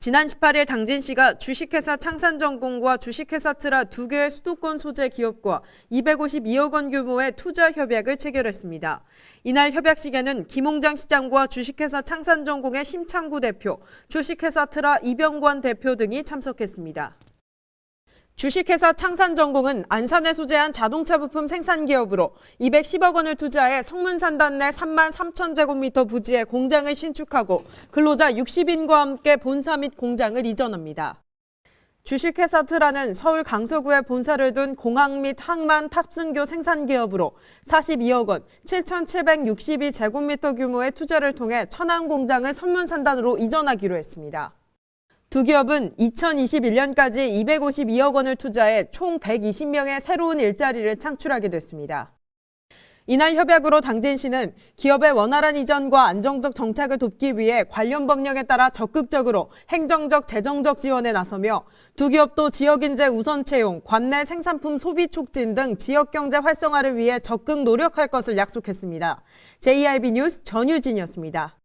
지난 18일 당진시가 주식회사 창산전공과 주식회사 트라 두 개의 수도권 소재 기업과 252억 원 규모의 투자 협약을 체결했습니다. 이날 협약식에는 김홍장 시장과 주식회사 창산전공의 심창구 대표, 주식회사 트라 이병관 대표 등이 참석했습니다. 주식회사 창산전공은 안산에 소재한 자동차 부품 생산 기업으로 210억 원을 투자해 성문산단 내 3만 3천 제곱미터 부지에 공장을 신축하고 근로자 60인과 함께 본사 및 공장을 이전합니다. 주식회사 트라는 서울 강서구에 본사를 둔 공항 및 항만 탑승교 생산 기업으로 42억 원, 7,762제곱미터 규모의 투자를 통해 천안 공장을 선문산단으로 이전하기로 했습니다. 두 기업은 2021년까지 252억 원을 투자해 총 120명의 새로운 일자리를 창출하게 됐습니다. 이날 협약으로 당진시는 기업의 원활한 이전과 안정적 정착을 돕기 위해 관련 법령에 따라 적극적으로 행정적, 재정적 지원에 나서며 두 기업도 지역인재 우선 채용, 관내 생산품 소비 촉진 등 지역경제 활성화를 위해 적극 노력할 것을 약속했습니다. JIB 뉴스 전유진이었습니다.